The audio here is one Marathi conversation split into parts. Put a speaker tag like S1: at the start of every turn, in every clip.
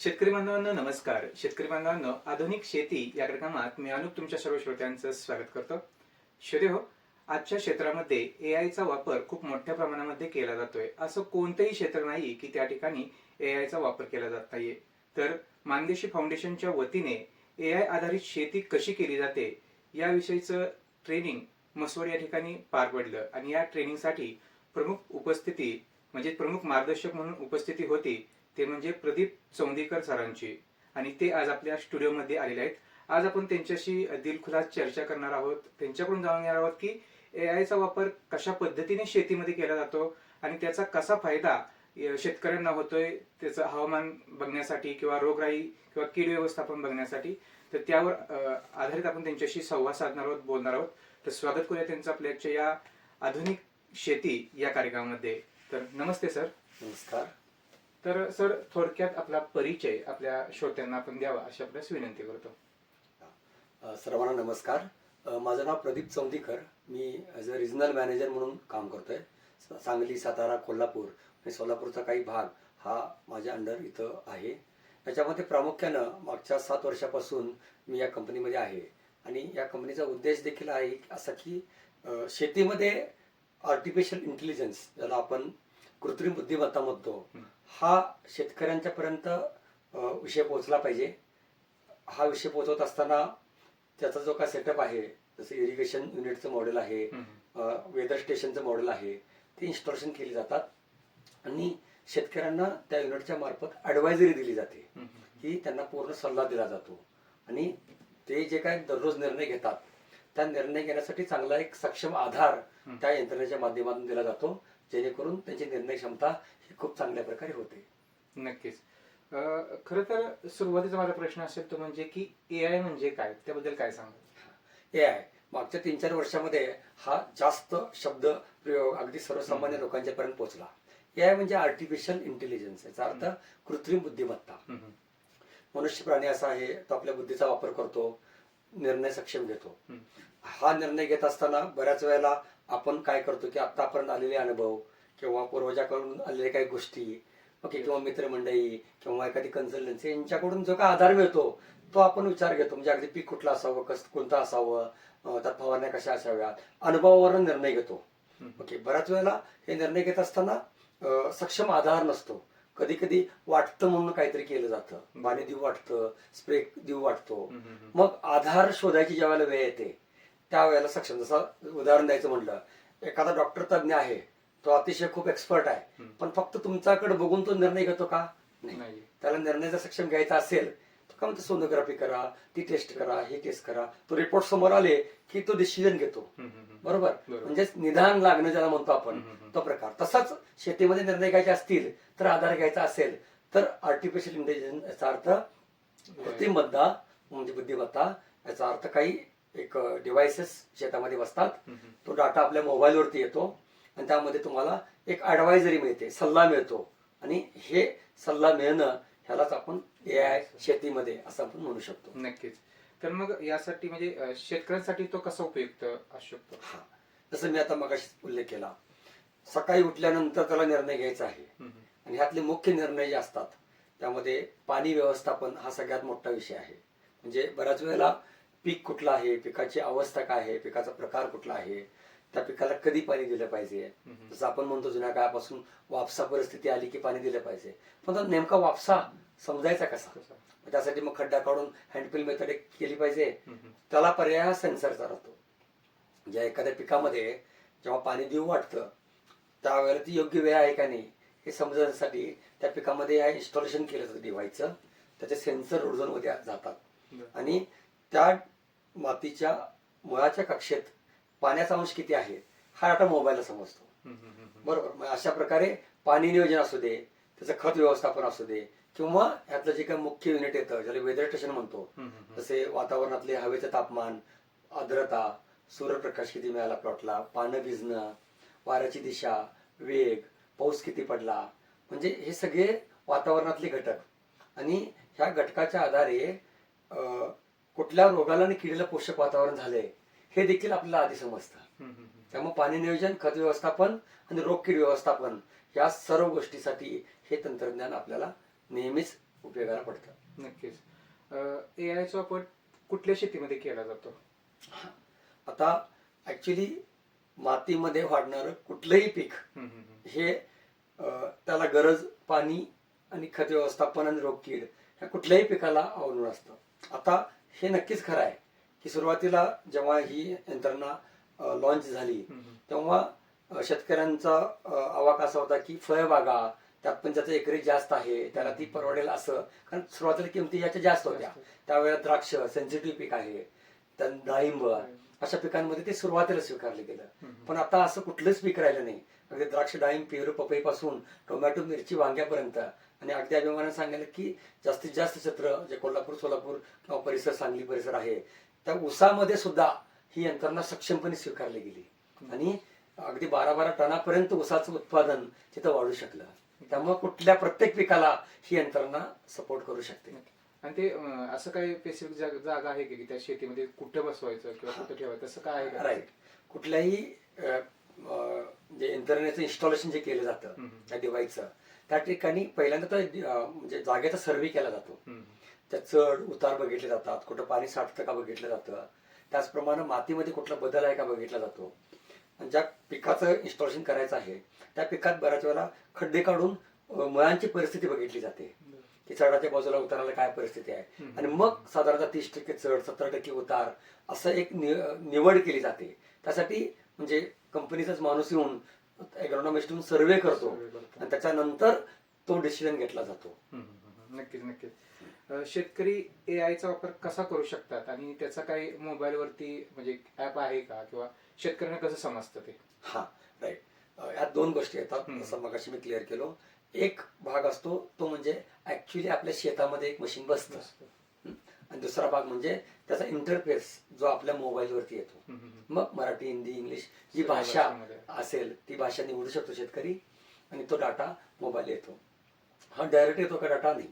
S1: शेतकरी बांधवांना नमस्कार. शेतकरी बांधवांना आधुनिक शेती या कार्यक्रमात मी अनुप तुमच्या सर्व श्रोत्यांचं स्वागत करतो. श्रोते हो आजच्या क्षेत्रामध्ये ए आयचा वापर खूप मोठ्या प्रमाणामध्ये केला जातोय. असं कोणतंही क्षेत्र नाही की त्या ठिकाणी ए आयचा वापर केला जात नाहीये. तर मानदेशी फाउंडेशनच्या वतीने ए आय आधारित शेती कशी केली जाते याविषयीचं ट्रेनिंग मसवड या ठिकाणी पार पडलं. आणि या ट्रेनिंगसाठी प्रमुख उपस्थिती म्हणजे प्रमुख मार्गदर्शक म्हणून उपस्थिती होती ते म्हणजे प्रदीप चौंदीकर सरांची. आणि ते आज आपल्या स्टुडिओमध्ये आलेले आहेत. आज आपण त्यांच्याशी दिलखुलास चर्चा करणार आहोत. त्यांच्याकडून जाणून घेणार आहोत की ए आयचा वापर कशा पद्धतीने शेतीमध्ये केला जातो आणि त्याचा कसा फायदा शेतकऱ्यांना होतोय त्याचं हवामान बघण्यासाठी किंवा रोगराई किंवा कीड व्यवस्थापन बघण्यासाठी. तर त्यावर आधारित आपण त्यांच्याशी संवाद साधणार आहोत बोलणार आहोत. तर स्वागत करूया त्यांचं आपल्याच्या या आधुनिक शेती या कार्यक्रमामध्ये. तर नमस्ते सर.
S2: नमस्कार.
S1: तर सर थोडक्यात आपला परिचय आपल्या श्रोत्यांना आपण द्यावा अशी आपल्यास विनंती करतो.
S2: सर्वांना नमस्कार. माझं नाव प्रदीप चौंदीकर. मी ॲज अ रिजनल मॅनेजर म्हणून काम करतोय. सांगली सातारा कोल्हापूर आणि सोलापूरचा काही भाग हा माझ्या अंडर इथं आहे. याच्यामध्ये प्रामुख्यानं मागच्या सात वर्षापासून मी या कंपनीमध्ये आहे. आणि या कंपनीचा उद्देश देखील आहे असा की शेतीमध्ये आर्टिफिशियल इंटेलिजन्स ज्याला आपण कृत्रिम बुद्धिमत्ता म्हणतो.
S1: हं.
S2: शेतकऱ्यांच्या पर्यंत विषय पोहोचला पाहिजे. हा विषय पोहोचवत असताना त्याचा जो काय सेटअप आहे जसं इरिगेशन युनिटचं मॉडेल आहे वेदर स्टेशनचं मॉडेल आहे ते इन्स्टॉलेशन केली जातात. आणि शेतकऱ्यांना त्या युनिटच्या मार्फत ॲडवायझरी दिली जाते. की त्यांना पूर्ण सल्ला दिला जातो. आणि ते जे काय दररोज निर्णय घेतात त्या निर्णय घेण्यासाठी चांगला एक सक्षम आधार. त्या यंत्रणेच्या माध्यमातून दिला जातो. जेणेकरून त्यांची निर्णय क्षमता ही खूप चांगल्या प्रकारे होते.
S1: नक्कीच. खरं तर सुरुवातीचा माझा प्रश्न असेल तो म्हणजे की ए आय म्हणजे काय? त्याबद्दल काय सांगा
S2: हे. आहे मागच्या तीन चार वर्षामध्ये हा जास्त शब्द प्रयोग अगदी सर्वसामान्य लोकांच्या पर्यंत पोहोचला. ए आय म्हणजे आर्टिफिशियल इंटेलिजन्स याचा अर्थ कृत्रिम बुद्धिमत्ता. मनुष्य प्राणी असा आहे तो आपल्या बुद्धीचा वापर करतो निर्णय सक्षम घेतो.
S1: हा
S2: निर्णय घेत असताना बऱ्याच वेळेला आपण काय करतो की आतापर्यंत आलेले अनुभव किंवा पूर्वजाकडून आलेल्या काही गोष्टी ओके किंवा मित्रमंडळी किंवा एखादी कन्सल्टन्सी यांच्याकडून जो काय आधार मिळतो तो आपण विचार घेतो. म्हणजे अगदी पीक कुठलं असावं कस कोणतं असावं त्यात फवारण्या कशा असाव्यात अनुभवावरून निर्णय घेतो. ओके बऱ्याच वेळेला हे निर्णय घेत असताना सक्षम आधार नसतो. कधी कधी वाटतं म्हणून काहीतरी केलं जातं. पाणी देऊ वाटतं स्प्रे देऊ वाटतो. मग आधार शोधायची ज्या वेळेला वेळ येते त्यावेळेला सक्षम जसं उदाहरण द्यायचं म्हटलं एखादा डॉक्टर तज्ज्ञ आहे तो अतिशय खूप एक्सपर्ट आहे. पण फक्त तुमच्याकडे बघून तो निर्णय घेतो का? नाही. त्याला निर्णय जर सक्षम घ्यायचा असेल तर का म्हणतो सोनोग्राफी करा ती टेस्ट करा ही टेस्ट करा. तो रिपोर्ट समोर आले की तो डिसिजन घेतो. बरोबर. म्हणजे निदान लागणं ज्याला म्हणतो आपण. तो प्रकार. तसाच शेतीमध्ये निर्णय घ्यायचे असतील तर आधार घ्यायचा असेल तर आर्टिफिशियल इंटेलिजन्स याचा अर्थ कृत्रिमत्ता म्हणजे बुद्धिमत्ता याचा अर्थ काही एक डिव्हायसेस शेतामध्ये बसतात. तो डाटा आपल्या मोबाईलवरती येतो आणि त्यामध्ये तुम्हाला एक ॲडवायझरी मिळते सल्ला मिळतो. आणि हे सल्ला मिळणं ह्यालाच आपण ए आय शेतीमध्ये असं आपण म्हणू शकतो.
S1: नक्कीच. तर मग यासाठी म्हणजे शेतकऱ्यांसाठी तो कसा उपयुक्त असू शकतो?
S2: हा. जसं मी आता मगाशी उल्लेख केला. सकाळी उठल्यानंतर त्याला निर्णय घ्यायचा आहे. आणि ह्यातले मुख्य निर्णय जे असतात त्यामध्ये पाणी व्यवस्थापन हा सगळ्यात मोठा विषय आहे. म्हणजे बऱ्याच वेळेला पीक कुठलं आहे पिकाची अवस्था काय आहे पिकाचा प्रकार कुठला आहे त्या पिकाला कधी पाणी दिलं पाहिजे? जसं आपण म्हणतो जुन्या काळापासून वापसा परिस्थिती आली की पाणी दिलं पाहिजे. पण तो नेमका वापसा समजायचा कसा? त्यासाठी मग खड्डा काढून हँडपिल मेथड केली पाहिजे. त्याला पर्याय हा सेन्सरचा राहतो. ज्या एखाद्या पिकामध्ये जेव्हा पाणी देऊ वाटतं त्यावेळेला ती योग्य वेळ आहे का नाही हे समजण्यासाठी त्या पिकामध्ये या इन्स्टॉलेशन केलं जातं डिव्हाइसचं त्याचे सेन्सरमध्ये जातात. आणि त्या मातीच्या मुळाच्या कक्षेत पाण्याचा अंश किती आहे हा डाटा मोबाईलला समजतो. बरोबर मग अशा प्रकारे पाणी नियोजन असू दे त्याचं खत व्यवस्थापन असू दे किंवा यातलं जे काही मुख्य युनिट येतं ज्याला वेदर स्टेशन म्हणतो. जसे वातावरणातले हवेचं तापमान आर्द्रता सूर्यप्रकाश किती मिळाला प्लॉटला पानं भिजणं वाऱ्याची दिशा वेग पाऊस किती पडला म्हणजे हे सगळे वातावरणातले घटक आणि ह्या घटकाच्या आधारे कुठल्या रोगाला आणि किडीला पोषक वातावरण झालंय हे देखील आपल्याला आधी समजतं. त्यामुळे पाणी नियोजन खत व्यवस्थापन आणि रोग कीड व्यवस्थापन या सर्व गोष्टीसाठी हे तंत्रज्ञान आपल्याला नेहमीच उपयोगाला पडतं
S1: नक्कीच ए आयचा वापर कुठल्या शेतीमध्ये केला जातो
S2: आता ऍक्च्युली मातीमध्ये वाढणारं कुठलंही पीक. हे त्याला गरज पाणी आणि खत व्यवस्थापन आणि रोगकीड ह्या कुठल्याही पिकाला अवलंबून असतं आता हे नक्कीच खरं आहे की सुरुवातीला जेव्हा ही यंत्रणा लॉन्च झाली. तेव्हा शेतकऱ्यांचा आवाक असा होता की फळबागा त्यात पण त्याचं एकरी जास्त आहे त्याला ती परवडेल असं. कारण सुरुवातीला किमती याच्या जास्त होत्या. त्यावेळेला द्राक्ष सेन्सिटिव्ह पीक आहे डाळिंब अशा पिकांमध्ये ते सुरुवातीला स्वीकारले गेलं. पण आता असं कुठलंच पीक राहिलं नाही. अगदी द्राक्ष डाळिंब पेरू पपई पासून टोमॅटो मिरची वांग्यापर्यंत आणि अगदी अभिमानाने सांगायला की जास्तीत जास्त क्षेत्र जे कोल्हापूर सोलापूर किंवा परिसर सांगली परिसर आहे त्या ऊसामध्ये सुद्धा ही यंत्रणा सक्षमपणे स्वीकारली गेली. आणि अगदी बारा बारा टनापर्यंत ऊसाचं उत्पादन तिथं वाढू शकलं. त्यामुळे कुठल्या प्रत्येक पिकाला ही यंत्रणा सपोर्ट करू शकते.
S1: आणि ते असं काही स्पेसिफिक जागा आहे का त्या शेतीमध्ये कुठं बसवायचं किंवा कुठं ठेवायचं? तसं काय आहे?
S2: राईट कुठल्याही जे यंत्रणेचं इन्स्टॉलेशन जे केलं जातं. त्या डिव्हाइसचं त्या ठिकाणी पहिल्यांदा तर म्हणजे जागेचा सर्व्हे केला जातो. त्या चढ उतार बघितले जातात कुठं पाणी साठतं का बघितलं जातं. त्याचप्रमाणे मातीमध्ये कुठला बदल आहे का बघितला जातो. आणि ज्या पिकाचं इन्स्टॉलेशन करायचं आहे त्या पिकात बऱ्याच वेळेला खड्डे काढून मुळांची परिस्थिती बघितली जाते. की चढाच्या बाजूला उताराला काय परिस्थिती आहे. आणि मग साधारणतः तीस टक्के चढ सत्तर टक्के उतार असं एक निवड केली जाते. त्यासाठी म्हणजे कंपनीचाच माणूस येऊन एग्रॉनॉमिस्ट येऊन सर्वे करतो. आणि त्याच्यानंतर तो डिसिजन घेतला जातो.
S1: नक्कीच नक्कीच. शेतकरी ए आयचा वापर कसा करू शकतात? आणि त्याचा काही मोबाईल वरती म्हणजे ऍप आहे का? किंवा शेतकऱ्यांना कसं समजतं ते?
S2: हा राईट यात दोन गोष्टी येतात. जसं मगाशी मी क्लिअर केलो. एक भाग असतो तो म्हणजे ऍक्च्युली आपल्या शेतामध्ये एक मशीन बसतं? आणि दुसरा भाग म्हणजे त्याचा इंटरफेस जो आपल्या मोबाईलवरती येतो. मग मराठी हिंदी इंग्लिश जी भाषा. असेल ती भाषा निवडू शकतो शेतकरी आणि तो डाटा मोबाईल येतो. हा डायरेक्ट येतो का डाटा नाही.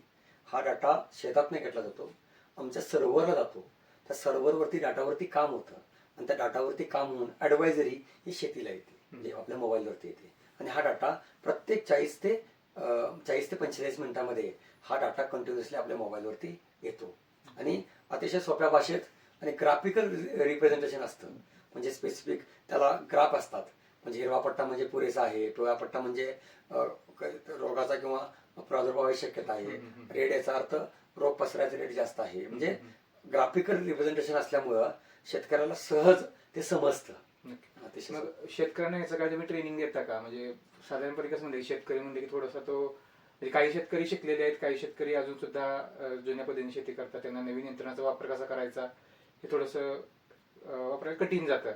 S2: हा डाटा शेतात नाही घेतला जातो. आमच्या सर्व्हरला जातो. त्या सर्व्हरवरती डाटावरती काम होतं. आणि त्या डाटावरती काम होऊन ॲडवायझरी ही शेतीला येते. म्हणजे आपल्या मोबाईलवरती येते. आणि हा डाटा प्रत्येक चाळीस ते चाळीस ते पंचेचाळीस मिनिटामध्ये हा डाटा कंटिन्युअसली आपल्या मोबाईलवरती येतो. आणि अतिशय सोप्या भाषेत आणि ग्राफिकल रिप्रेझेंटेशन असतं. म्हणजे स्पेसिफिक त्याला ग्राफ असतात. म्हणजे हिरवा पट्टा म्हणजे पुरेसा आहे पिवळा पट्टा म्हणजे रोगाचा किंवा प्रादुर्भावाची शक्यता आहे. रेड याचा अर्थ रोग पसरायचा रेट जास्त आहे. म्हणजे ग्राफिकल रिप्रेझेंटेशन असल्यामुळं शेतकऱ्याला सहज ते समजतं.
S1: शेतकऱ्यांना याचं काय तुम्ही ट्रेनिंग देता का? म्हणजे साधारणपणे कसं म्हणजे शेतकरी म्हणजे की थोडासा तो म्हणजे काही शेतकरी शिकलेले आहेत काही शेतकरी अजून सुद्धा जुन्या पद्धतीने शेती करतात. त्यांना नवीन यंत्रणाचा वापर कसा करायचा हे थोडस वापरायला कठीण जातं.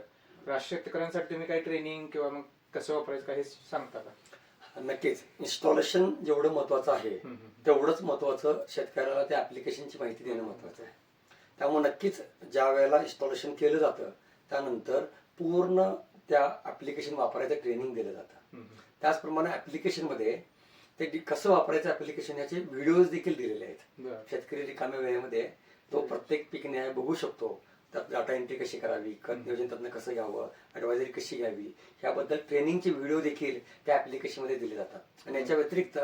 S1: अशा शेतकऱ्यांसाठी तुम्ही काही ट्रेनिंग किंवा मग कसं वापरायचं काय हे सांगता का?
S2: नक्कीच. इन्स्टॉलेशन जेवढं महत्वाचं आहे. तेवढंच महत्वाचं शेतकऱ्याला त्या ऍप्लिकेशनची माहिती देणं महत्वाचं आहे. त्यामुळे नक्कीच ज्या वेळेला इन्स्टॉलेशन केलं जातं त्यानंतर पूर्ण त्या ऍप्लिकेशन वापरायचं ट्रेनिंग दिलं जातं. त्याचप्रमाणे ऍप्लिकेशनमध्ये ते कसं वापरायचं ऍप्लिकेशन याचे व्हिडिओज देखील दिलेले आहेत. शेतकरी रिकाम्या वेळेमध्ये तो प्रत्येक पीक न्याय बघू शकतो. त्यात डाटा एंट्री कशी करावी खत नियोजन त्यातनं कसं घ्यावं ऍडवायझरी कशी घ्यावी याबद्दल ट्रेनिंगचे व्हिडिओ देखील त्या ऍप्लिकेशनमध्ये दिले जातात. आणि याच्या व्यतिरिक्त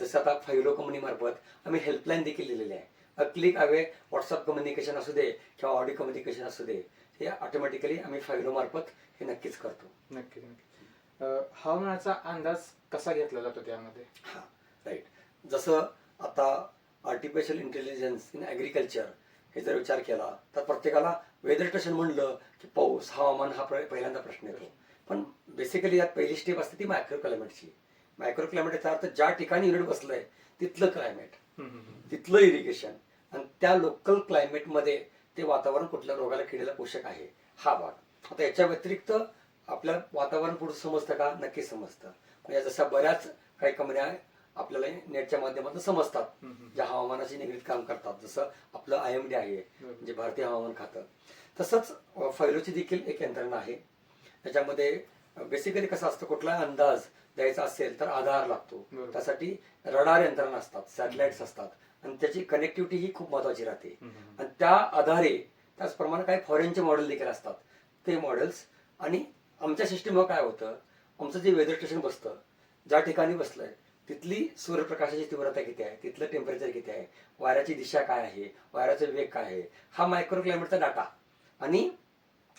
S2: जसं आता फायलो कंपनी मार्फत आम्ही हेल्पलाईन देखील दिलेली आहे. क्लिक अवे व्हॉट्सअप कम्युनिकेशन असू दे किंवा ऑडिओ कम्युनिकेशन असू दे हे ऑटोमॅटिकली आम्ही फायलो मार्फत हे नक्कीच करतो.
S1: नक्की नक्की. हवामानाचा अंदाज कसा घेतला जातो त्यामध्ये?
S2: हा राईट जसं आता आर्टिफिशियल इंटेलिजन्स इन ॲग्रिकल्चर हे जर विचार केला तर प्रत्येकाला वेदर स्टेशन म्हणलं की पाऊस हवामान हा पहिल्यांदा प्रश्न येतो. पण बेसिकली यात पहिली स्टेप असते ती मायक्रो क्लायमेटची मायक्रो क्लायमेट याचा अर्थ ज्या ठिकाणी युनिट बसलंय तिथलं क्लायमेट. तिथलं इरिगेशन आणि त्या लोकल क्लायमेटमध्ये ते वातावरण कुठल्या रोगाला किडीला पोषक आहे हा भाग. आता याच्या व्यतिरिक्त आपल्या वातावरण पुढे समजतं का? नक्की समजतं. म्हणजे जसं बऱ्याच काही कंपन्या आपल्याला नेटच्या माध्यमातून समजतात. ज्या हवामानाशी निगडीत काम करतात. जसं आपलं आय एम डी आहे. म्हणजे भारतीय हवामान खातं. तसंच फैलोची देखील एक यंत्रणा आहे. त्याच्यामध्ये बेसिकली कसं असतं कुठला अंदाज द्यायचा असेल तर आधार लागतो. त्यासाठी रडार यंत्रणा असतात सॅटेलाइट्स असतात. आणि त्याची कनेक्टिव्हिटी ही खूप महत्वाची राहते. आणि त्या आधारे त्याचप्रमाणे काही फॉरेनचे मॉडेल देखील असतात. ते मॉडेल्स आणि आमच्या सिस्टीमवर काय होतं? आमचं जे वेदर स्टेशन बसतं ज्या ठिकाणी बसलंय तिथली सूर्यप्रकाशाची तीव्रता किती आहे? तिथलं टेम्परेचर किती आहे? वाऱ्याची दिशा काय आहे? वाऱ्याचा वेग काय आहे? हा मायक्रो क्लायमेटचा डाटा आणि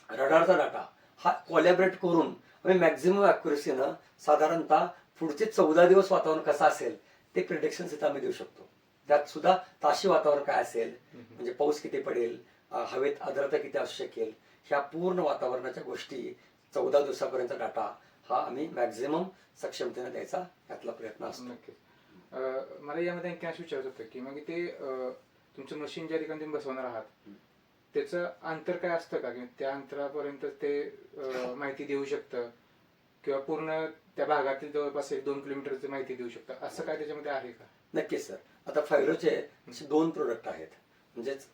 S2: रडारचा डाटा हा कोलॅबरेट करून आम्ही मॅक्झिमम अॅक्युरेसीनं साधारणतः पुढचे चौदा दिवस वातावरण कसं असेल ते प्रिडिक्शन इथं आम्ही देऊ शकतो. त्यात सुद्धा ताशी वातावरण काय असेल म्हणजे पाऊस किती पडेल हवेत आर्द्रता किती असू शकेल ह्या पूर्ण वातावरणाच्या गोष्टी चौदा दिवसापर्यंत डाटा हा आम्ही मॅक्झिमम सक्षमतेने द्यायचा यातला प्रयत्न असतो.
S1: नक्कीच. अं, मला यामध्ये आणखी असं विचारायचं होतं की मग ते तुमचं मशीन ज्या ठिकाणी तुम्ही बसवणार आहात. त्याचं अंतर काय असतं का? की त्या अंतरापर्यंत ते माहिती देऊ शकतं? किंवा पूर्ण त्या भागातील जवळपास एक दोन किलोमीटरची माहिती देऊ शकतं? असं काय त्याच्यामध्ये आहे का?
S2: नक्कीच सर. आता फायरोचे असे दोन प्रोडक्ट आहेत. म्हणजेच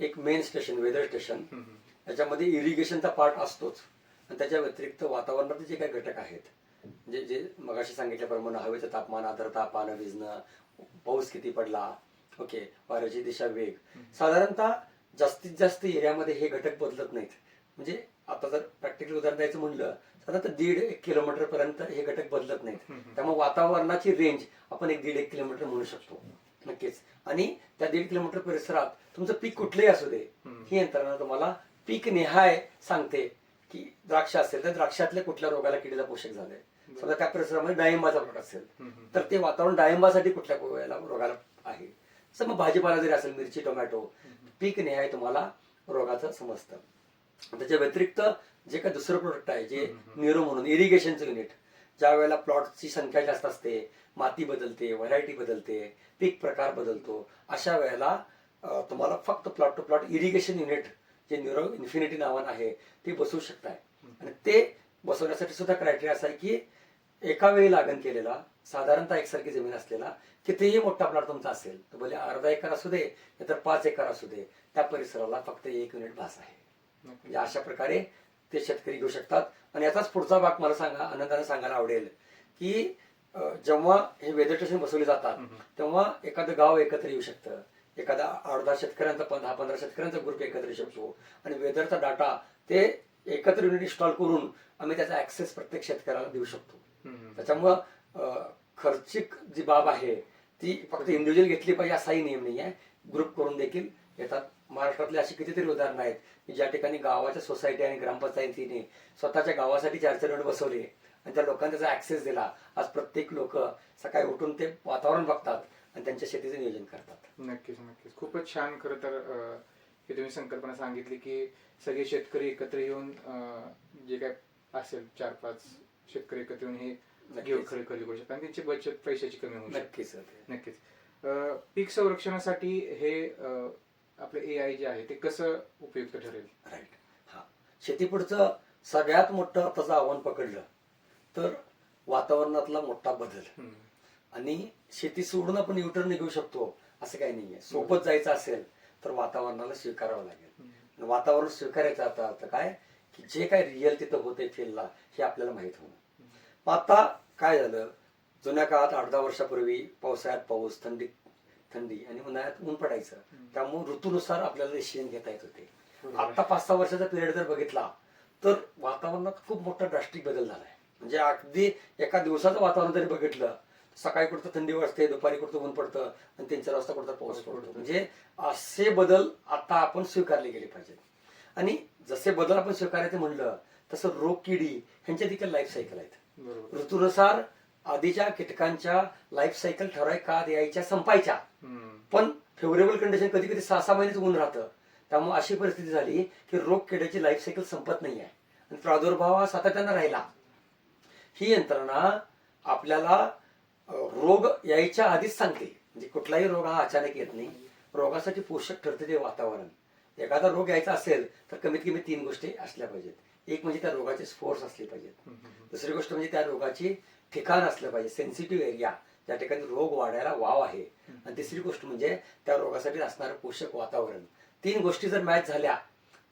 S2: एक मेन स्टेशन वेदर स्टेशन. याच्यामध्ये इरिगेशनचा पार्ट असतोच. त्याच्या व्यतिरिक्त वातावरणाचे जे काही घटक आहेत म्हणजे जे मगाशी सांगितल्याप्रमाणे हवेचं तापमान आर्द्रता पानं भिजणं पाऊस किती पडला ओके वाऱ्याची दिशा वेग. साधारणतः जास्तीत जास्त एरियामध्ये हे घटक बदलत नाहीत. म्हणजे आता जर प्रॅक्टिकल उदाहरण द्यायचं म्हणलं साधारणतः दीड एक किलोमीटर पर्यंत हे घटक बदलत नाहीत. त्यामुळे वातावरणाची रेंज आपण एक दीड एक किलोमीटर म्हणू शकतो. नक्कीच. आणि त्या दीड किलोमीटर परिसरात तुमचं पीक कुठलंही असू दे. ही यंत्रणा तुम्हाला पीक निहाय सांगते. की द्राक्ष असेल तर द्राक्षातल्या कुठल्या रोगाला किडीला पोषक झाले समजा त्या परिसरामध्ये डाळिंबाचा प्लॉट असेल. तर ते वातावरण डाळिंबासाठी कुठल्या वेळेला रोगाला आहे? असं मग भाजीपाला जरी असेल मिरची टोमॅटो पीक निहाय तुम्हाला रोगाचं समजतं. त्याच्या व्यतिरिक्त जे काही दुसरं प्रोडक्ट आहे जे न्यूरो म्हणून इरिगेशनचं युनिट ज्या वेळेला प्लॉटची संख्या जास्त असते माती बदलते व्हरायटी बदलते पीक प्रकार बदलतो अशा वेळेला तुम्हाला फक्त plot to plot irrigation unit जे न्यूरो इन्फिनिटी नावानं आहे ते बसवू शकताय आणि ते बसवण्यासाठी सुद्धा क्रायटेरिया असा आहे की एका वेळी लागण केलेला साधारणतः एकसारखी जमीन असलेला कितीही मोठा प्लॉट तुमचा असेल तर भले अर्धा एकर असू दे नाहीतर पाच एकर असू दे त्या परिसराला फक्त एक युनिट भास आहे. म्हणजे अशा प्रकारे ते शेतकरी घेऊ शकतात आणि याचाच पुढचा भाग मला सांगा आनंदाने सांगायला आवडेल की जेव्हा हे वेदर स्टेशन बसवले जातात. तेव्हा एखादं गाव एकत्र येऊ शकतं एखादा आठ दहा शेतकऱ्यांचा पण दहा पंधरा शेतकऱ्यांचा ग्रुप एकत्र शकतो. आणि वेदरचा डाटा ते एकत्र युनिट इन्स्टॉल करून आम्ही त्याचा ऍक्सेस प्रत्येक शेतकऱ्याला देऊ शकतो. त्याच्यामुळं खर्चिक जी बाब आहे ती फक्त इंडिव्हिज्युअल घेतली पाहिजे असाही नियम नाही आहे ग्रुप करून देखील येतात. महाराष्ट्रातली अशी कितीतरी उदाहरणं आहेत. की ज्या ठिकाणी गावाच्या सोसायटी आणि ग्रामपंचायतीने स्वतःच्या गावासाठी चार चार युनिट बसवले आणि त्या लोकांना त्याचा ऍक्सेस दिला. आज प्रत्येक लोक सकाळी उठून ते वातावरण बघतात. आणि त्यांच्या शेतीचं नियोजन करतात.
S1: नक्कीच नक्कीच. खूपच छान खरं तर हे तुम्ही संकल्पना सांगितली की सगळे शेतकरी एकत्र येऊन जे काय असेल चार पाच शेतकरी एकत्र येऊन हे घेऊन खरेदी खरेदी करू शकतात. आणि त्यांची बचत पैशाची कमी होऊ
S2: नक्कीच
S1: नक्कीच. पीक संरक्षणासाठी हे आपलं ए आय जे आहे ते कसं उपयुक्त ठरेल?
S2: राईट. हा. शेतीपुढचं सगळ्यात मोठं आताचं आव्हान पकडलं तर वातावरणातला मोठा बदल. आणि शेती सोडून आपण युटर्न निघू शकतो असं काही नाहीये. सोबत जायचं असेल तर वातावरणाला स्वीकारावं लागेल. वातावरण स्वीकारायचं आता अर्थ काय? की जे काय रिअल तिथं होते फील्डला हे आपल्याला माहीत होणं. मग आता काय झालं? जुन्या काळात आठ दहा वर्षापूर्वी पावसाळ्यात पाऊस थंडी थंडी आणि उन्हाळ्यात ऊन पडायचं. त्यामुळे ऋतूनुसार आपल्याला डिसिजन घेता येत होते. आता पाच सहा वर्षाचा पिरियड जर बघितला तर वातावरणात खूप मोठा ड्रास्टिक बदल झालाय. म्हणजे अगदी एका दिवसाचं वातावरण जरी बघितलं सकाळी कुठं थंडी वाजते दुपारी कुठं ऊन पडतं आणि तीन चार वाजता कुठं पाऊस पडतो. म्हणजे असे बदल आता आपण स्वीकारले गेले पाहिजेत. आणि जसे बदल आपण स्वीकारायचे म्हणलं तसं रोग किडी ह्यांच्या देखील लाईफ सायकल आहेत. ऋतूनुसार आधीच्या कीटकांच्या लाईफ सायकल ठराविक काळात यायच्या संपायच्या. पण फेवरेबल कंडिशन कधी कधी सहा सहा महिनेच ऊन राहतं. त्यामुळे अशी परिस्थिती झाली की रोग किड्याची लाईफ सायकल संपत नाही आहे आणि प्रादुर्भाव हा सातत्यानं राहिला. ही यंत्रणा आपल्याला रोग यायच्या आधीच सांगते. म्हणजे कुठलाही रोग हा अचानक येत नाही. रोगासाठी पोषक ठरते ते वातावरण. एखादा रोग यायचा असेल तर कमीत कमी तीन गोष्टी असल्या पाहिजेत. एक म्हणजे त्या रोगाचे स्पोर्स असले पाहिजेत. दुसरी गोष्ट म्हणजे त्या रोगाची ठिकाण असलं पाहिजे. सेन्सिटिव्ह एरिया ज्या ठिकाणी रोग वाढायला वाव आहे. आणि तिसरी गोष्ट म्हणजे त्या रोगासाठी असणारं पोषक वातावरण. तीन गोष्टी जर मॅच झाल्या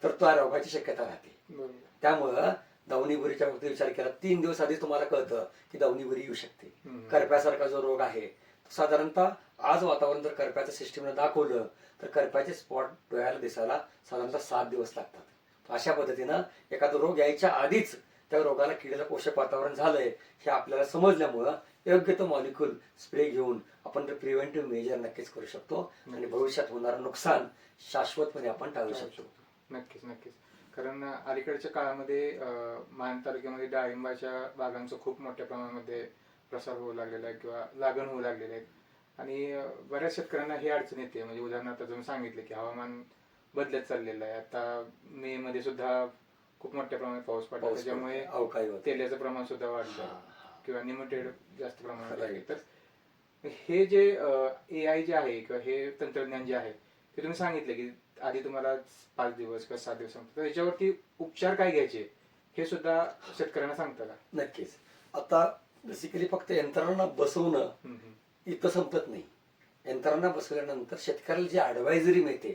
S2: तर त्या रोगाची शक्यता राहते. त्यामुळं दावणीबुरीच्या बाबतीत विचार केला तीन दिवस आधी तुम्हाला कळतं की दावणीबुरी येऊ शकते. करप्यासारखा जो रोग आहे तो साधारणतः आज वातावरण जर करप्याचं सिस्टीमनं दाखवलं तर करप्याचे स्पॉट डोळ्याला दिसायला साधारणतः सात दिवस लागतात. अशा पद्धतीनं एखादा रोग यायच्या आधीच त्या रोगाला किडीला पोषक वातावरण झालंय हे आपल्याला समजल्यामुळं योग्य तो मॉलिक्युल स्प्रे घेऊन आपण प्रिव्हेंटिव्ह मेजर नक्कीच करू शकतो. आणि भविष्यात होणारं नुकसान शाश्वतपणे आपण टाळू शकतो.
S1: नक्कीच नक्कीच. कारण अलीकडच्या काळामध्ये मान तालुक्यामध्ये डाळिंबाच्या बागांचा खूप मोठ्या प्रमाणामध्ये प्रसार होऊ लागलेला आहे किंवा लागण होऊ लागलेले आहेत आणि बऱ्याच शेतकऱ्यांना ही अडचण येते. म्हणजे उदाहरणार्थ तुम्ही सांगितले की हवामान बदलत चाललेलं आहे. आता मे मध्ये सुद्धा खूप मोठ्या प्रमाणात पाऊस पडला. त्याच्यामुळे
S2: अवकाळी
S1: तेलाचं प्रमाण सुद्धा वाढलं. किंवा लिमिटेड जास्त प्रमाणात तर हे जे ए आय जे आहे किंवा हे तंत्रज्ञान जे आहे ते तुम्ही सांगितले की आधी तुम्हाला पाच दिवस किंवा सात दिवस तर याच्यावरती उपचार काय घ्यायचे हे सुद्धा शेतकऱ्यांना सांगता का
S2: नक्कीच. आता बेसिकली फक्त यंत्रणा बसवणं इथं संपत नाही. यंत्रणा बसवल्यानंतर शेतकऱ्याला जी ऍडवायझरी मिळते.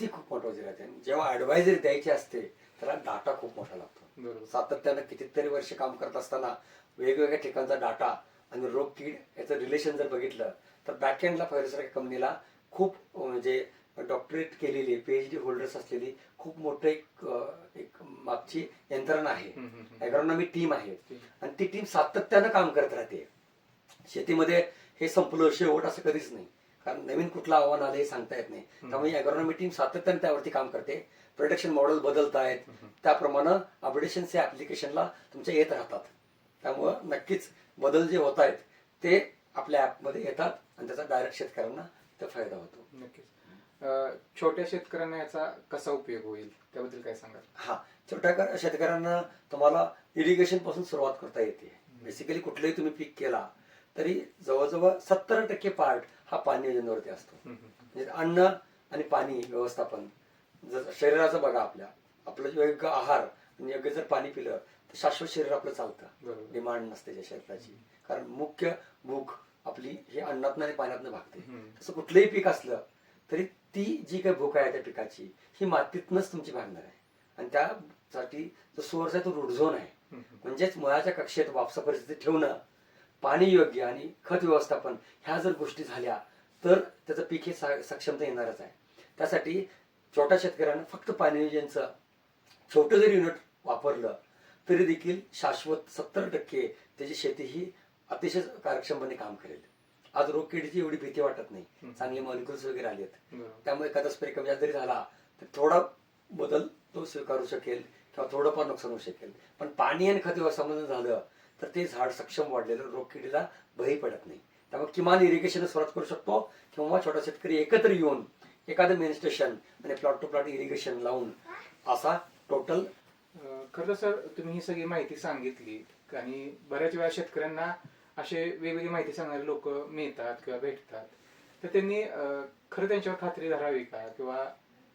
S2: ती खूप महत्वाची राहते. आणि जेव्हा ऍडवायझरी द्यायची असते त्याला डाटा खूप मोठा लागतो. सातत्यानं कितीतरी वर्ष काम करत असताना वेगवेगळ्या ठिकाणचा डाटा आणि रोग कीड याचं रिलेशन जर बघितलं तर बॅकएंडला फायरसारख्या कंपनीला खूप म्हणजे डॉक्टरेट केलेली पीएचडी होल्डर्स असलेली खूप मोठं एक एक मागची यंत्रणा आहे. अॅग्रॉनॉमी टीम आहे. आणि ती टीम सातत्यानं काम करत राहते. शेतीमध्ये हे संपलं शेवट असं कधीच नाही. कारण नवीन कुठलं आव्हान आलं हे सांगता येत नाही. त्यामुळे अॅग्रॉनॉमी टीम सातत्याने त्यावरती काम करते. प्रोडक्शन मॉडेल बदलत आहेत त्याप्रमाणे अपडेशन्स या ऍप्लिकेशनला तुमच्या येत राहतात. त्यामुळं नक्कीच बदल जे होत आहेत ते आपल्या ऍपमध्ये येतात आणि त्याचा डायरेक्ट शेतकऱ्यांना त्याचा फायदा होतो.
S1: नक्कीच. छोट्या शेतकऱ्यांना याचा कसा उपयोग होईल? त्याबद्दल काय सांगाल?
S2: हा छोट्या शेतकऱ्यांना तुम्हाला इरिगेशनपासून सुरुवात करता येते. बेसिकली कुठलंही तुम्ही पीक केला तरी जवळजवळ सत्तर टक्के पार्ट हा पाणी योजनेवरती असतो. म्हणजे अन्न आणि पाणी व्यवस्थापन. जर शरीराचं बघा आपल्या आपलं योग्य आहार आणि योग्य जर पाणी पिलं तर शाश्वत शरीर आपलं चालतं. डिमांड नसते त्या शरीराची कारण मुख्य भूक आपली हे अन्नातनं आणि पाण्यातनं भागते. तसं कुठलंही पीक असलं तरी ती जी काही भूक आहे त्या पिकाची ही मातीतनंच तुमची भागणार आहे. आणि त्यासाठी जो सोर्स आहे तो रूट झोन आहे. म्हणजेच मुळाच्या कक्षेत वापसा परिस्थिती ठेवणं पाणी योग्य आणि खत व्यवस्थापन ह्या जर गोष्टी झाल्या तर त्याचं पीक हे सक्षमता येणारच आहे. त्यासाठी छोट्या शेतकऱ्यांना फक्त पाणी योजनेचं छोटं जरी युनिट वापरलं तरी देखील शाश्वत सत्तर टक्के त्याची शेती ही अतिशय कार्यक्षमपणे काम करेल. आज रोगकिडीची एवढी भीती वाटत नाही. चांगले मॉलिक्युल्स वगैरे आलेत. त्यामुळे एखादा स्प्रे कमी जरी झाला तर थोडा बदल तो स्वीकारू शकेल किंवा थोडंफार नुकसान होऊ शकेल. पण पाणी आणि खत व्यवस्थापन झालं तर ते झाड सक्षम वाढलेलं रोगकिडीला बळी पडत नाही. त्यामुळे किमान इरिगेशन सुरुवात करू शकतो किंवा छोटा शेतकरी एकत्र येऊन एखादं मेन स्टेशन आणि प्लॉट टू प्लॉट इरिगेशन लावून असा टोटल
S1: खरं सर तुम्ही ही सगळी माहिती सांगितली आणि बऱ्याच वेळा शेतकऱ्यांना असे वेगवेगळी माहिती सांगणारे लोक मिळतात किंवा भेटतात. तर त्यांनी खरं त्यांच्यावर खात्री धरावी का? किंवा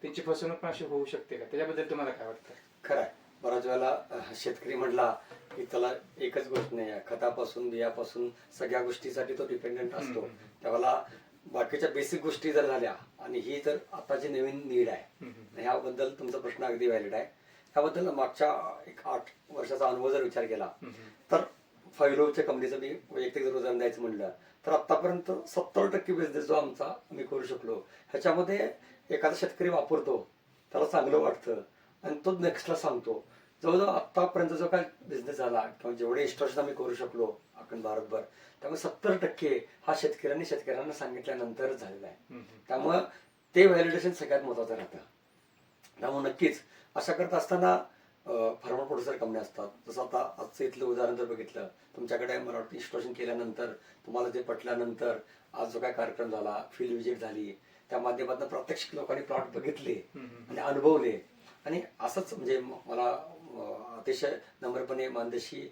S1: त्यांची फसवणूक पण अशी होऊ शकते का? त्याच्याबद्दल तुम्हाला काय वाटतं?
S2: खरं आहे बऱ्याच वेळेला शेतकरी म्हणला की त्याला एकच गोष्ट नाही आहे. खतापासून बियापासून सगळ्या गोष्टीसाठी तो डिपेंडेंट असतो. त्यावेळेला बाकीच्या बेसिक गोष्टी जर झाल्या आणि ही तर आताची नवीन नीड आहे. ह्याबद्दल तुमचा प्रश्न अगदी व्हॅलिड आहे. ह्याबद्दल मागच्या एक आठ वर्षाचा अनुभव जर विचार केला. तर फायलोच्या कंपनीचं मी वैयक्तिक जर उदाहरण द्यायचं म्हणलं तर आतापर्यंत सत्तर टक्के बिझनेस जो आमचा आम्ही करू शकलो. ह्याच्यामध्ये एखादा शेतकरी वापरतो त्याला चांगलं वाटतं आणि तो नेक्स्टला सांगतो. जवळजवळ आतापर्यंत जो काय बिझनेस झाला किंवा जेवढे इन्स्टॉलेशन आम्ही करू शकलो अखंड भारतभर त्यामुळे सत्तर टक्के हा शेतकऱ्यांनी शेतकऱ्यांना सांगितल्यानंतरच झालेला आहे. त्यामुळं ते व्हॅलिडेशन सगळ्यात महत्वाचं राहतं. त्यामुळे नक्कीच अशा करत असताना फार्मर प्रोड्युसर कंपन्या असतात. जसं आता आजचं इथलं उदाहरण जर बघितलं तुमच्याकडे मला वाटतं इन्स्टॉलेशन केल्यानंतर तुम्हाला जे पटल्यानंतर आज जो काय कार्यक्रम झाला फील्ड व्हिजिट झाली त्या माध्यमातून प्रत्यक्ष लोकांनी प्लॉट बघितले आणि अनुभवले. आणि असंच म्हणजे मला अतिशय नम्रपणे मानदेशी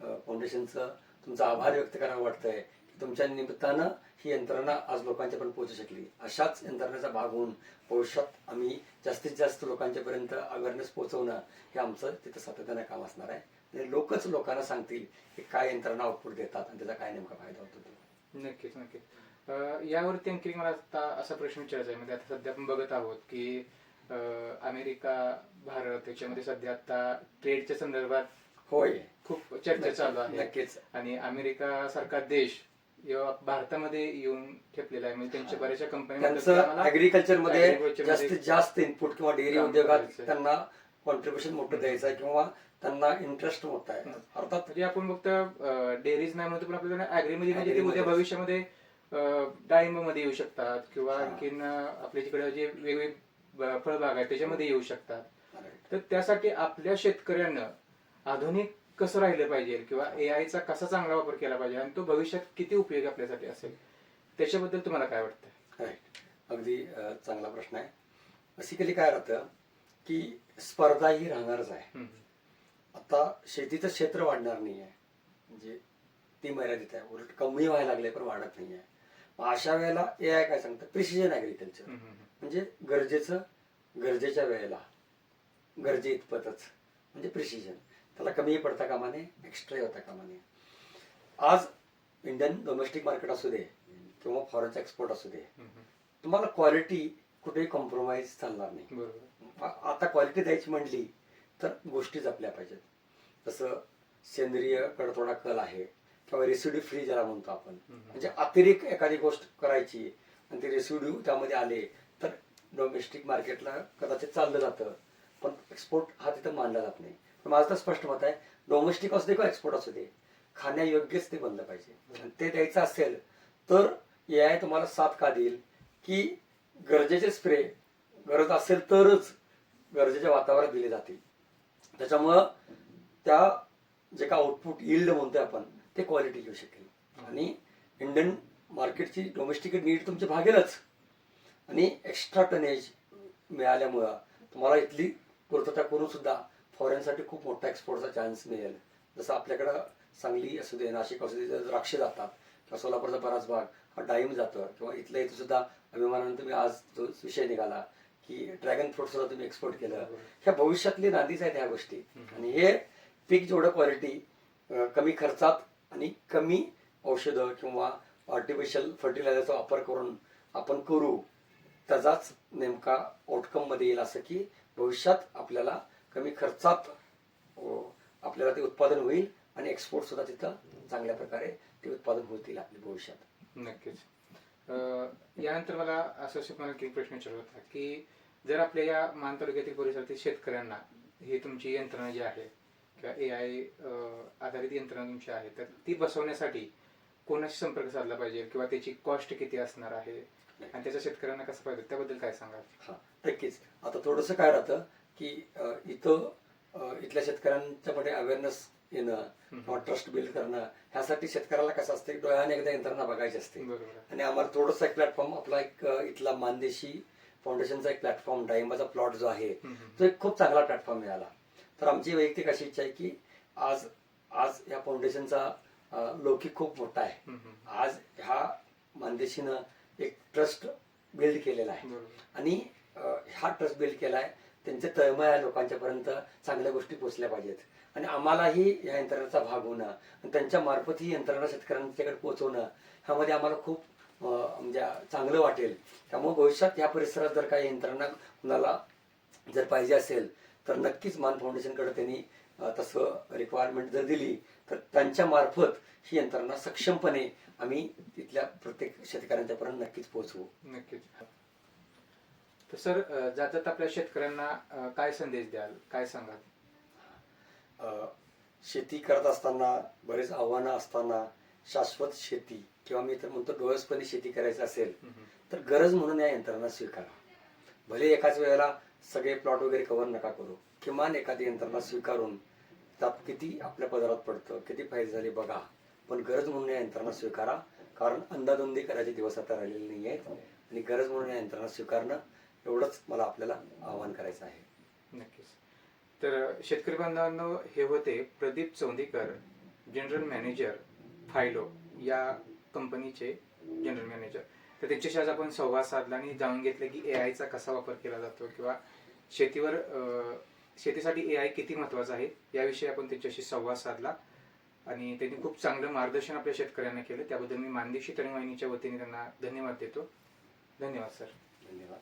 S2: फाउंडेशनचं तुमचा आभार व्यक्त करावं वाटतंय. तुमच्या निमित्तानं ही यंत्रणा आज लोकांच्यापर्यंत पोहोचू शकली. अशाच यंत्रणेचा भाग होऊन भविष्यात आम्ही जास्तीत जास्त लोकांच्यापर्यंत अवेअरनेस पोहोचवणं हे आमचं तिथं सातत्यानं काम असणार आहे. आणि लोकच लोकांना सांगतील की काय यंत्रणा आउटपुट देतात आणि त्याचा काय नेमका फायदा होतो तो.
S1: नक्कीच नक्कीच. यावरती आणखी मला आता असा प्रश्न विचारायचा आहे. म्हणजे आता सध्या आपण बघत आहोत की अमेरिका भारत याच्यामध्ये सध्या आता ट्रेडच्या संदर्भात
S2: होय.
S1: खूप चर्चा चालू आहे.
S2: नक्कीच.
S1: आणि अमेरिका सारखा देश या भारतामध्ये येऊन ठेपलेला आहे म्हणजे त्यांच्या बऱ्याचशा कंपन्या
S2: त्यांचं
S1: ऍग्रिकल्चरमध्ये
S2: जास्तीत जास्त इनपुट किंवा डेअरी उद्योगात. त्यांना कॉन्ट्रीब्युशन मोठं द्यायचं आहे किंवा त्यांना इंटरेस्ट मोठा आहे अर्थात
S1: म्हणजे आपण फक्त डेअरीज नाही म्हणतो पण आपल्याला ॲग्रीमध्ये म्हणजे उद्या
S2: मध्ये.
S1: भविष्यामध्ये डाळिंबमध्ये येऊ शकतात किंवा. आणखीन आपल्या जिकडे जे वेगवेगळे फळबाग आहेत त्याच्यामध्ये येऊ शकतात तर त्यासाठी आपल्या शेतकऱ्यांना आधुनिक कसं राहिलं पाहिजे किंवा AI चा कसा चांगला वापर केला पाहिजे आणि तो भविष्यात किती उपयोगी आपल्यासाठी असेल त्याच्याबद्दल तुम्हाला काय वाटतं?
S2: राईट अगदी चांगला प्रश्न आहे. बेसिकली काय राहतं की स्पर्धा ही राहणारच आहे. आता शेतीचं क्षेत्र वाढणार नाही आहे म्हणजे ती मर्यादित आहे. उलट कमी व्हायला लागले पण वाढत नाही आहे अशा वेळेला ए आय काय सांगतं? प्रिसिजन ॲग्रिकल्चर म्हणजे गरजेचं गरजेच्या वेळेला. गरजे इतपतच. म्हणजे प्रिसिजन त्याला कमी पडता कामा नये एक्स्ट्रा होता कामा नये. आज इंडियन डोमेस्टिक मार्केट असू दे किंवा फॉरेनचा एक्सपोर्ट असू दे. तुम्हाला क्वालिटी कुठेही कॉम्प्रोमाइज चालणार नाही. आता क्वालिटी द्यायची म्हटली तर गोष्टी जपल्या पाहिजेत. जसं सेंद्रिय थोडा कल आहे किंवा रेसिड्यू फ्री ज्याला म्हणतो आपण. म्हणजे अतिरिक्त एखादी गोष्ट करायची आणि ते रेसिड्यू त्यामध्ये आले तर डोमेस्टिक मार्केटला कदाचित चाललं जातं पण एक्सपोर्ट हा तिथं मानला जात नाही. माझं तर स्पष्ट मत आहे डोमेस्टिक असू दे किंवा एक्सपोर्ट असू दे खाण्यायोग्यच ते बनलं पाहिजे. ते द्यायचं असेल तर ए आय तुम्हाला साथ का देईल? की गरजेचे स्प्रे गरज असेल तरच गरजेच्या वातावरणात दिले जातील. त्याच्यामुळं त्या जे का आउटपुट इल्ड म्हणतोय आपण ते क्वालिटी घेऊ शकेल. आणि इंडियन मार्केटची डोमेस्टिक नीड तुमची भागेलच. आणि एक्स्ट्रा टनेज मिळाल्यामुळं तुम्हाला इथली पूर्तता करून सुद्धा फॉरेनसाठी खूप मोठा एक्सपोर्टचा चान्स मिळेल. जसं आपल्याकडं सांगली असू दे नाशिक असू दे द्राक्ष जातात किंवा सोलापूरचा बराच भाग हा डाळिंब जातो किंवा इथल्या इथं सुद्धा अभिमानानं तुम्ही आज जो विषय निघाला की ड्रॅगन फ्रूट सुद्धा तुम्ही एक्सपोर्ट केलं. ह्या भविष्यातली नांदीच आहेत ह्या गोष्टी. आणि हे पीक जेवढं क्वालिटी कमी खर्चात आणि कमी औषधं किंवा आर्टिफिशियल फर्टिलायझरचा वापर करून आपण करू त्याचाच नेमका आउटकममध्ये येईल असं की भविष्यात आपल्याला कमी खर्चात आपल्याला ते उत्पादन होईल आणि एक्सपोर्ट सुद्धा तिथं चांगल्या प्रकारे ते उत्पादन होतील आपल्या भविष्यात.
S1: नक्कीच. यानंतर मला असं एक प्रश्न विचारला होता की जर आपल्या या मान तालुक्यातील परिसरातील शेतकऱ्यांना ही तुमची यंत्रणा जी आहे किंवा ए आय आधारित यंत्रणा तुमची आहे तर ती बसवण्यासाठी कोणाशी संपर्क साधला पाहिजे किंवा त्याची कॉस्ट किती असणार आहे? आणि त्याच्या शेतकऱ्यांना कसं पाहिजे त्याबद्दल काय सांगाल?
S2: हा नक्कीच. आता थोडंसं काय राहतं की इथं इथल्या शेतकऱ्यांच्यामध्ये अवेअरनेस येणं किंवा ट्रस्ट बिल्ड करणं ह्यासाठी शेतकऱ्याला कसं असते डोळ्याने एकदा यंत्रणा बघायची असते. आणि आम्हाला थोडंसं एक प्लॅटफॉर्म आपला एक इथला मानदेशी फाउंडेशनचा एक प्लॅटफॉर्म डाळिंबाचा प्लॉट जो आहे. तो एक खूप चांगला प्लॅटफॉर्म मिळाला. तर आमची वैयक्तिक अशी इच्छा आहे की आज आज या फाउंडेशनचा लौकिक खूप मोठा आहे. आज ह्या मानदेशीनं एक ट्रस्ट बिल्ड केलेला आहे. आणि हा ट्रस्ट बिल्ड केलाय त्यांचे तळमळ लोकांच्या लोकांच्यापर्यंत चांगल्या गोष्टी पोचल्या पाहिजेत. आणि आम्हालाही या यंत्रणाचा भाग होणं आणि त्यांच्या मार्फत ही यंत्रणा शेतकऱ्यांच्याकडे पोचवणं ह्यामध्ये आम्हाला खूप म्हणजे चांगलं वाटेल. त्यामुळे भविष्यात या परिसरात जर काही यंत्रणा कुणाला जर पाहिजे असेल तर नक्कीच मान फाउंडेशनकडे त्यांनी तसं रिक्वायरमेंट जर दिली तर त्यांच्या मार्फत ही यंत्रणा सक्षमपणे आम्ही तिथल्या प्रत्येक शेतकऱ्यांच्यापर्यंत नक्कीच पोहोचवू.
S1: नक्कीच. तर सर अं, जात जात आपल्या शेतकऱ्यांना काय संदेश द्याल? काय सांगाल?
S2: अ, शेती करत असताना बरेच आव्हानं असताना शाश्वत शेती किंवा मी तर म्हणतो डोळसपणे शेती करायची असेल. तर गरज म्हणून या यंत्रणा स्वीकारा. भले एकाच वेळेला सगळे प्लॉट वगैरे कव्हर नका करू किमान एखादी यंत्रणा स्वीकारून त्यात किती आपल्या पदरात पडतं किती फायदे झाले बघा. पण गरज म्हणून या यंत्रणा स्वीकारा कारण अंदाधुंदी करायचे दिवस आता राहिलेले नाही आहेत आणि गरज म्हणून या यंत्रणा स्वीकारणं एवढंच मला आपल्याला आवाहन करायचं आहे.
S1: नक्कीच. तर शेतकरी बांधवांनो हे होते प्रदीप चौंदीकर जनरल मॅनेजर फायलो या कंपनीचे जनरल मॅनेजर तर त्यांच्याशी आज आपण संवाद साधला आणि जाणून घेतलं की ए आयचा कसा वापर केला जातो किंवा शेतीवर शेतीसाठी ए आय किती महत्त्वाचा आहे याविषयी आपण त्यांच्याशी संवाद साधला. आणि त्यांनी खूप चांगलं मार्गदर्शन आपल्या शेतकऱ्यांना केलं. त्याबद्दल मी मानदेशी तरुण वाहिनीच्या वतीने त्यांना धन्यवाद देतो. धन्यवाद सर
S2: धन्यवाद.